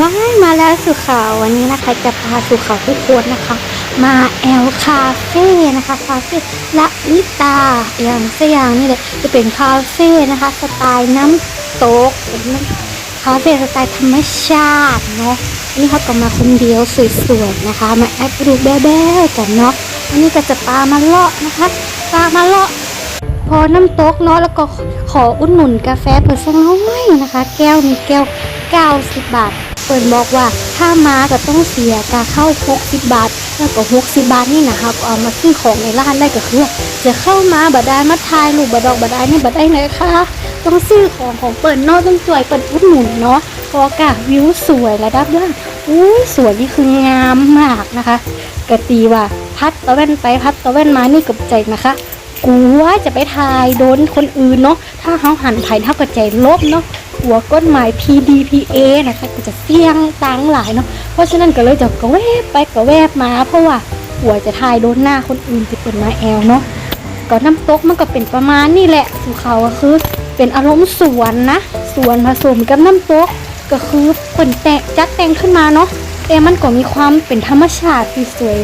ว้ายมาแล้วสุขาวันนี้นะคะจะพาสุขาวทุกคนนะคะ มาแอลคาเฟ่นะคะคาเฟ่ละลิตาอย่างสกอย่างนี่เลยจะเป็นคาเฟ่นะคะ สไตล์น้ำตกเป็นคาเฟ่สไตล์ธรรมชาติเนาะนนี่เขาก็มาคนเดียวสวยๆนะคะ มาแอปดูแบ๊วๆกันเนาะอันนี้ก็จะปลามาเลาะนะคะปลามาเลาะพอน้ำตกเนาะแล้วก็ขออุดหนุนกาแฟเปิดสักน้อยนะคะ แก้วนี้แก้ว 90 บาท เปิดบอกว่าถ้ามาก็ต้องเสียกาเข้า60บาท แล้วก็60บาทนี่นะคะก็เอามาซื้อของในร้านได้ก็คือ จะเข้ามาบัดได้มาทายลูกบัดดอกบัดได้นี่บัดได้นคะต้องซื้อของของเปิดเนอกต้องจ่วยเปิดอุดหนุนเนาะเพราะอกาศวิวสวยระดับล่างอุ้ยสวยนี่คืองามมากนะคะกะตีว่าพัดตะเว้นไปพัดตะเว้นมานี่กับใจนะคะกลัวจะไปทายโดนคนอื่นเนาะถ้าเขาหันไผ่เท่ากับใจลบเนาะ หัวก้นหมาย PDPA นะคะก็จะเสี่ยงตังหลายเนาะเพราะฉะนั้นก็เลยจะกระแวบไปกระแวบมาเพราะว่าหัวจะทายโดนหน้าคนอื่นจะเป็นมาแอลเนาะก็น้ำตกมันก็เป็นประมาณนี่แหละสุเขาก็คือเป็นอารมณ์สวนนะสวนผสมกับน้ำตกก็คือเปิ่นแต่จัดแต่งขึ้นมาเนาะแต่มันก็มีความเป็นธรรมชาติที่สวย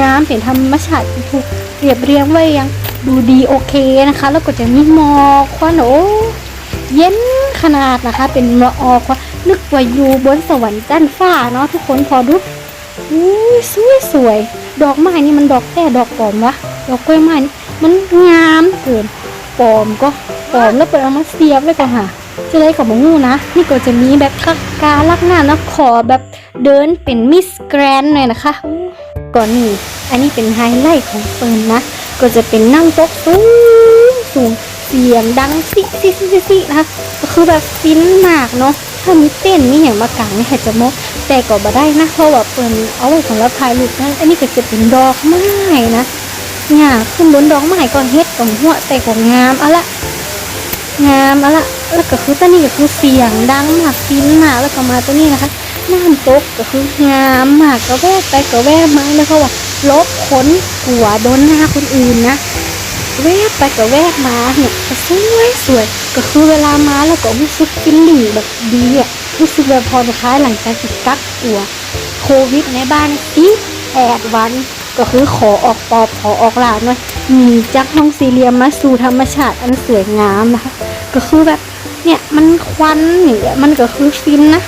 งามเป็นธรรมชาติที่ถูกเรียบเรียงไว้อยังดูดีโอเคนะคะ แล้วก็จะมีหมอกควันโอ้เย็น นาดนะคะ เป็นละออกว่านึกว่าอยู่บนสวรรค์จันฟ้าเนาะทุกคนพอดูอุ้ยสวยสวย ดอกไม้นี่มันดอกแต่ดอกปลอมวะดอกกล้วยไม้นี่มันงามเกินปลอมก็ปลอมแล้วเปิดเอามาเสียบไว้ก็หาจะได้กับมงูนะ นี่ก็จะมีแบบคักการลักหน้านะขอแบบเดินเป็นมิสแกรนหน่อยนะคะ ก่อนนี่อันนี้เป็นไฮไลท์ของเฟิร์นนะ ก็จะเป็นนั่งโต๊ะสูงสูง เสียงดังซิซิซิซิซินะคะก็คือแบบฟินมากเนาะถ้ามีเต้นมีอย่างมากางนี่ให้จะมกแต่ก็บ่ได้นะเพราะว่าเฟิร์นเอาไว้สำหรับถ่ายรูปนะอันนี้ก็จะเป็นดอกไม้นะงาขึ้นบนดอกไม้ก็เฮ็ดกับหัวแต่ก็งามเอาละงามแล้วล่ะแล้วก็คือตัวนี้ก็คือเสียงดังมากฟินมากแล้วก็มาตัวนี้นะคะน้ำตกก็คืองามมากก็แวบไปก็แวบมาแล้วเขาว่าลบขนหัวโดนหน้าคนอื่นนะ แวบไปก็แวบมาเนี่ยก็สวยสวยก็คือเวลามาแล้วก็รู้สึกฟิลลิ่งแบบดีอะรู้สึกแบบผ่อนคลายหลังจากที่กักตัวโควิดในบ้านอีแปดวัน ก็คือขอออกปอบขอออกหลานหน่อยหนีจากห้องสี่เหลี่ยมมาสู่ธรรมชาติอันสวยงามนะคะก็คือแบบเนี่ยมันควันอย่างเงี้ยมันก็คือฟินนะ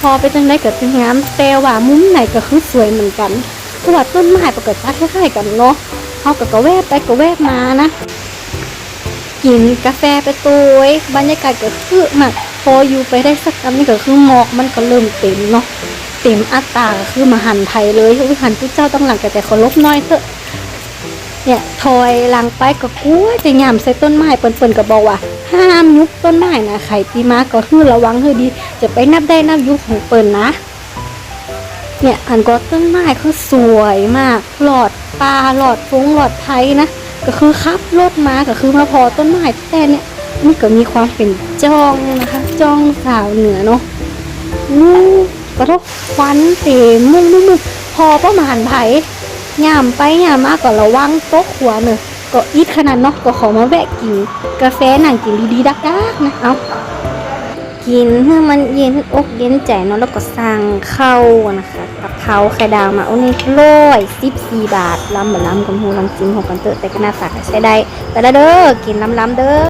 พอไปจังได้เกิดเป็นงามแต่ว่ามุมไหนก็คือสวยเหมือนกันเพราะว่าต้นไม้ปกติคล้ายๆกันเนาะ เขาก็กระแวบไปกระแวบมานะ กินกาแฟไปตัวเองบรรยากาศก็คือมากพออยู่ไปได้สักคำนี่ก็คือหมอกมันก็เริ่มเต็มเนาะเต็มอัตราก็คือมาหันไทยเลยวิหันผู้เจ้าต้องหลังแต่แต่ขอลบน้อยเถอะเนี่ยถอยลังไปก็กลัวจะย่ำใส่ต้นไม้เปิ่นๆก็บอกว่า ห้ามยุบต้นไม้นะไข่ปีมาก็คือระวังให้ดี จะไปนับได้นับยุบของเปิ่นนะ เนี่ยอันก็ต้นไม้คือสวยมาก หลอดปลาหลอดฟงหลอดไทยนะก็คือขับรถมาก็คือมาพอต้นไม้แต่เนี่ยนี่ก็มีความเป็นจ้องนะคะ จ้องสาวเหนือเนาะอู้ก็ต้องควันเต็มมุ่งมุ่งพอประมาณไผ่ย่ามไปย่ามมากก็ระวังโตกหัวาเนอะก็อีดขนาดเนาะก็ขอมาแวะกินกาแฟหนังกินดีๆดักๆนะเอากินให้มันเย็นอกเย็นใจเนาะแล้วก็สั่งเข้านะคะ กับเผาไข่ดาวมาโอ้นี่ร้อยสิบสี่บาทล้ำเหมือนล้ำกับหูล้ำจิ้มหกกันเตอะแต่ก็น่าสักใช้ได้ แต่ละเด้อกินล้ำๆเด้อ